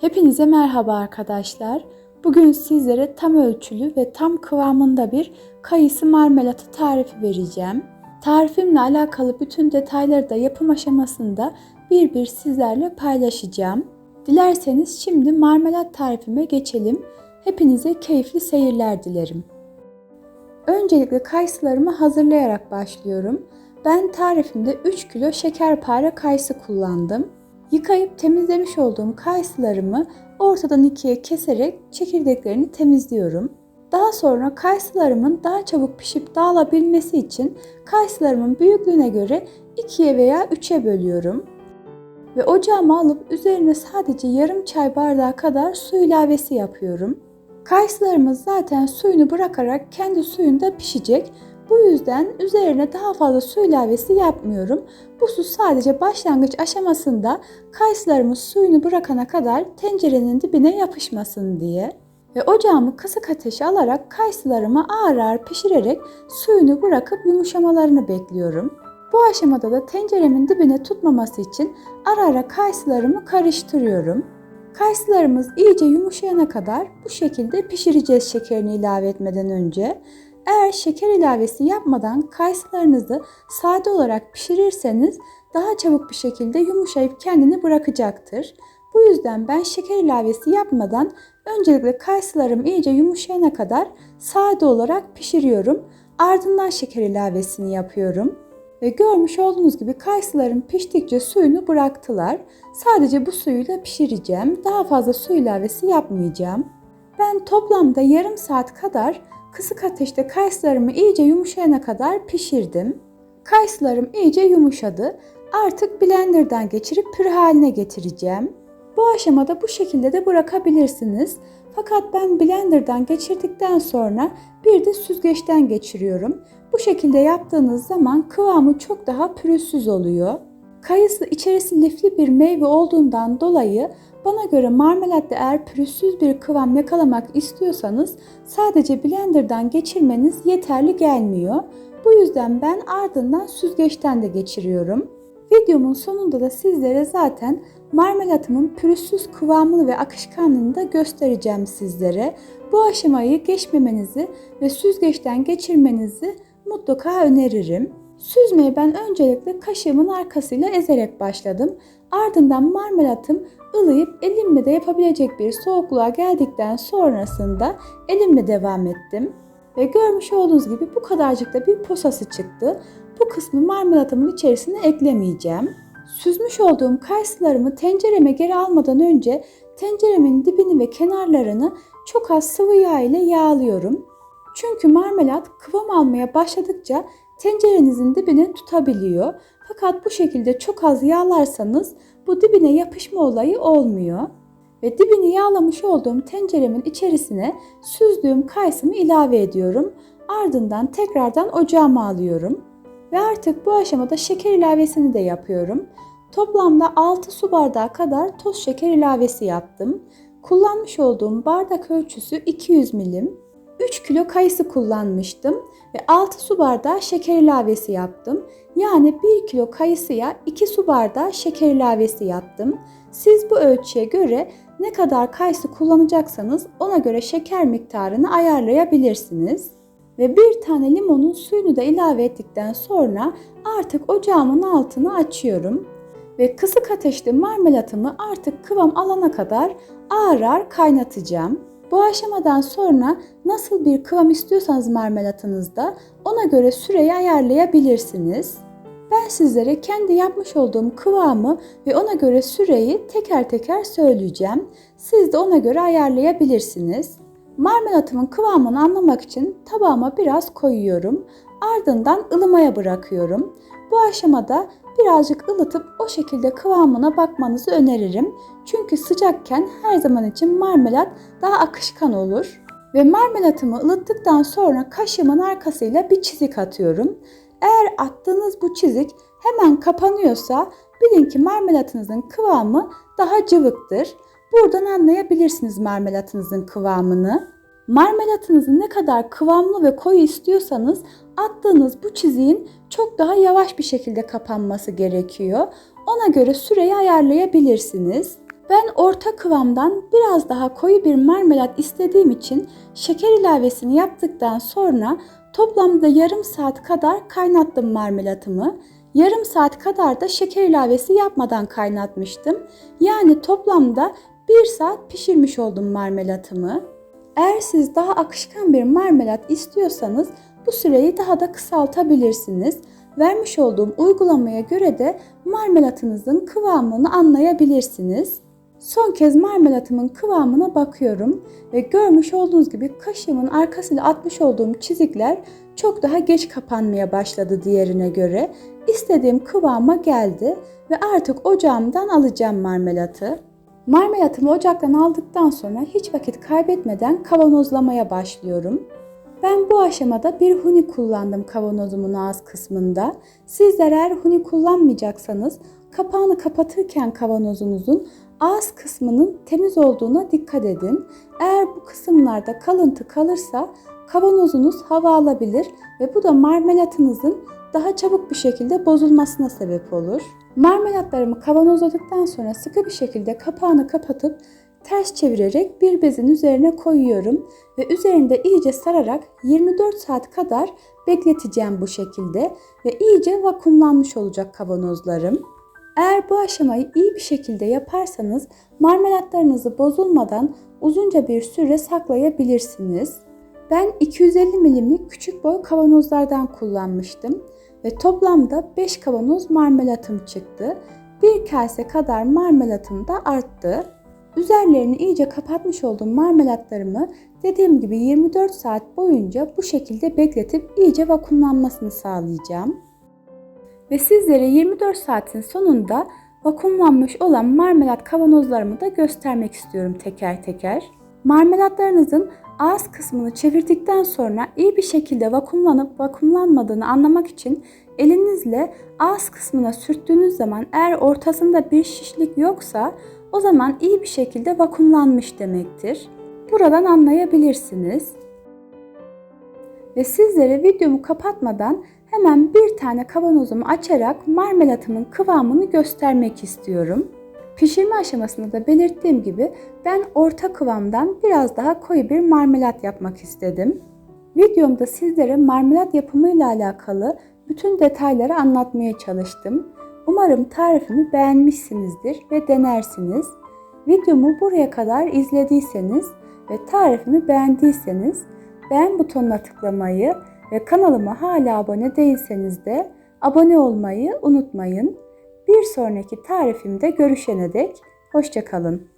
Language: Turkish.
Hepinize merhaba arkadaşlar. Bugün sizlere tam ölçülü ve tam kıvamında bir kayısı marmelatı tarifi vereceğim. Tarifimle alakalı bütün detayları da yapım aşamasında bir bir sizlerle paylaşacağım. Dilerseniz şimdi marmelat tarifime geçelim. Hepinize keyifli seyirler dilerim. Öncelikle kayısılarımı hazırlayarak başlıyorum. Ben tarifimde 3 kilo şekerpare kayısı kullandım. Yıkayıp temizlemiş olduğum kayısılarımı ortadan ikiye keserek çekirdeklerini temizliyorum. Daha sonra kayısılarımın daha çabuk pişip dağılabilmesi için kayısılarımın büyüklüğüne göre ikiye veya üçe bölüyorum. Ve ocağıma alıp üzerine sadece yarım çay bardağı kadar su ilavesi yapıyorum. Kayısılarımız zaten suyunu bırakarak kendi suyunda pişecek. Bu yüzden üzerine daha fazla su ilavesi yapmıyorum. Bu su sadece başlangıç aşamasında kayısılarımız suyunu bırakana kadar tencerenin dibine yapışmasın diye. Ve ocağımı kısık ateşe alarak kayısılarımı ağır ağır pişirerek suyunu bırakıp yumuşamalarını bekliyorum. Bu aşamada da tenceremin dibine tutmaması için ara ara kayısılarımı karıştırıyorum. Kayısılarımız iyice yumuşayana kadar bu şekilde pişireceğiz şekerini ilave etmeden önce. Eğer şeker ilavesi yapmadan kayısılarınızı sade olarak pişirirseniz daha çabuk bir şekilde yumuşayıp kendini bırakacaktır. Bu yüzden ben şeker ilavesi yapmadan öncelikle kayısılarım iyice yumuşayana kadar sade olarak pişiriyorum. Ardından şeker ilavesini yapıyorum. Ve görmüş olduğunuz gibi kayısılarım piştikçe suyunu bıraktılar. Sadece bu suyuyla pişireceğim. Daha fazla su ilavesi yapmayacağım. Ben toplamda yarım saat kadar kısık ateşte kayısılarımı iyice yumuşayana kadar pişirdim. Kayısılarım iyice yumuşadı. Artık blenderdan geçirip püre haline getireceğim. Bu aşamada bu şekilde de bırakabilirsiniz. Fakat ben blenderdan geçirdikten sonra bir de süzgeçten geçiriyorum. Bu şekilde yaptığınız zaman kıvamı çok daha pürüzsüz oluyor. Kayısı içerisi lifli bir meyve olduğundan dolayı bana göre marmelatta eğer pürüzsüz bir kıvam yakalamak istiyorsanız sadece blenderdan geçirmeniz yeterli gelmiyor. Bu yüzden ben ardından süzgeçten de geçiriyorum. Videomun sonunda da sizlere zaten marmelatımın pürüzsüz kıvamını ve akışkanlığını da göstereceğim sizlere. Bu aşamayı geçmemenizi ve süzgeçten geçirmenizi mutlaka öneririm. Süzmeyi ben öncelikle kaşığımın arkasıyla ezerek başladım. Ardından marmelatım ılıyıp elimle de yapabilecek bir soğukluğa geldikten sonrasında elimle devam ettim. Ve görmüş olduğunuz gibi bu kadarcık da bir posası çıktı. Bu kısmı marmelatımın içerisine eklemeyeceğim. Süzmüş olduğum kayısılarımı tencereme geri almadan önce tenceremin dibini ve kenarlarını çok az sıvı yağ ile yağlıyorum. Çünkü marmelat kıvam almaya başladıkça tencerenizin dibini tutabiliyor. Fakat bu şekilde çok az yağlarsanız bu dibine yapışma olayı olmuyor. Ve dibini yağlamış olduğum tenceremin içerisine süzdüğüm kayısımı ilave ediyorum. Ardından tekrardan ocağıma alıyorum. Ve artık bu aşamada şeker ilavesini de yapıyorum. Toplamda 6 su bardağı kadar toz şeker ilavesi yaptım. Kullanmış olduğum bardak ölçüsü 200 milim. 3 kilo kayısı kullanmıştım ve 6 su bardağı şeker ilavesi yaptım. Yani 1 kilo kayısıya 2 su bardağı şeker ilavesi yaptım. Siz bu ölçüye göre ne kadar kayısı kullanacaksanız ona göre şeker miktarını ayarlayabilirsiniz. Ve bir tane limonun suyunu da ilave ettikten sonra artık ocağımın altını açıyorum. Ve kısık ateşte marmelatımı artık kıvam alana kadar ağır ağır kaynatacağım. Bu aşamadan sonra nasıl bir kıvam istiyorsanız marmelatınızda ona göre süreyi ayarlayabilirsiniz. Ben sizlere kendi yapmış olduğum kıvamı ve ona göre süreyi teker teker söyleyeceğim. Siz de ona göre ayarlayabilirsiniz. Marmelatımın kıvamını anlamak için tabağıma biraz koyuyorum. Ardından ılımaya bırakıyorum. Bu aşamada birazcık ılıtıp o şekilde kıvamına bakmanızı öneririm. Çünkü sıcakken her zaman için marmelat daha akışkan olur. Ve marmelatımı ılıttıktan sonra kaşığımın arkasıyla bir çizik atıyorum. Eğer attığınız bu çizik hemen kapanıyorsa bilin ki marmelatınızın kıvamı daha cıvıktır. Buradan anlayabilirsiniz marmelatınızın kıvamını. Marmelatınızı ne kadar kıvamlı ve koyu istiyorsanız attığınız bu çiziğin çok daha yavaş bir şekilde kapanması gerekiyor. Ona göre süreyi ayarlayabilirsiniz. Ben orta kıvamdan biraz daha koyu bir marmelat istediğim için şeker ilavesini yaptıktan sonra toplamda yarım saat kadar kaynattım marmelatımı. Yarım saat kadar da şeker ilavesi yapmadan kaynatmıştım. Yani toplamda 1 saat pişirmiş oldum marmelatımı. Eğer siz daha akışkan bir marmelat istiyorsanız bu süreyi daha da kısaltabilirsiniz. Vermiş olduğum uygulamaya göre de marmelatınızın kıvamını anlayabilirsiniz. Son kez marmelatımın kıvamına bakıyorum ve görmüş olduğunuz gibi kaşığımın arkasıyla atmış olduğum çizikler çok daha geç kapanmaya başladı diğerine göre. İstediğim kıvama geldi ve artık ocağımdan alacağım marmelatı. Marmelatımı ocaktan aldıktan sonra hiç vakit kaybetmeden kavanozlamaya başlıyorum. Ben bu aşamada bir huni kullandım kavanozumun ağız kısmında. Sizler eğer huni kullanmayacaksanız kapağını kapatırken kavanozunuzun ağız kısmının temiz olduğuna dikkat edin. Eğer bu kısımlarda kalıntı kalırsa kavanozunuz hava alabilir ve bu da marmelatınızın daha çabuk bir şekilde bozulmasına sebep olur. Marmelatlarımı kavanozladıktan sonra sıkı bir şekilde kapağını kapatıp ters çevirerek bir bezin üzerine koyuyorum ve üzerinde iyice sararak 24 saat kadar bekleteceğim bu şekilde ve iyice vakumlanmış olacak kavanozlarım. Eğer bu aşamayı iyi bir şekilde yaparsanız marmelatlarınızı bozulmadan uzunca bir süre saklayabilirsiniz. Ben 250 milimlik küçük boy kavanozlardan kullanmıştım ve toplamda 5 kavanoz marmelatım çıktı. Bir kase kadar marmelatım da arttı. Üzerlerini iyice kapatmış olduğum marmelatlarımı dediğim gibi 24 saat boyunca bu şekilde bekletip iyice vakumlanmasını sağlayacağım. Ve sizlere 24 saatin sonunda vakumlanmış olan marmelat kavanozlarımı da göstermek istiyorum teker teker. Marmelatlarınızın ağız kısmını çevirdikten sonra iyi bir şekilde vakumlanıp vakumlanmadığını anlamak için elinizle ağız kısmına sürttüğünüz zaman eğer ortasında bir şişlik yoksa o zaman iyi bir şekilde vakumlanmış demektir. Buradan anlayabilirsiniz. Ve sizlere videomu kapatmadan hemen bir tane kavanozumu açarak marmelatımın kıvamını göstermek istiyorum. Pişirme aşamasında da belirttiğim gibi ben orta kıvamdan biraz daha koyu bir marmelat yapmak istedim. Videomda sizlere marmelat yapımıyla alakalı bütün detayları anlatmaya çalıştım. Umarım tarifimi beğenmişsinizdir ve denersiniz. Videomu buraya kadar izlediyseniz ve tarifimi beğendiyseniz beğen butonuna tıklamayı ve kanalıma hala abone değilseniz de abone olmayı unutmayın. Bir sonraki tarifimde görüşene dek hoşçakalın.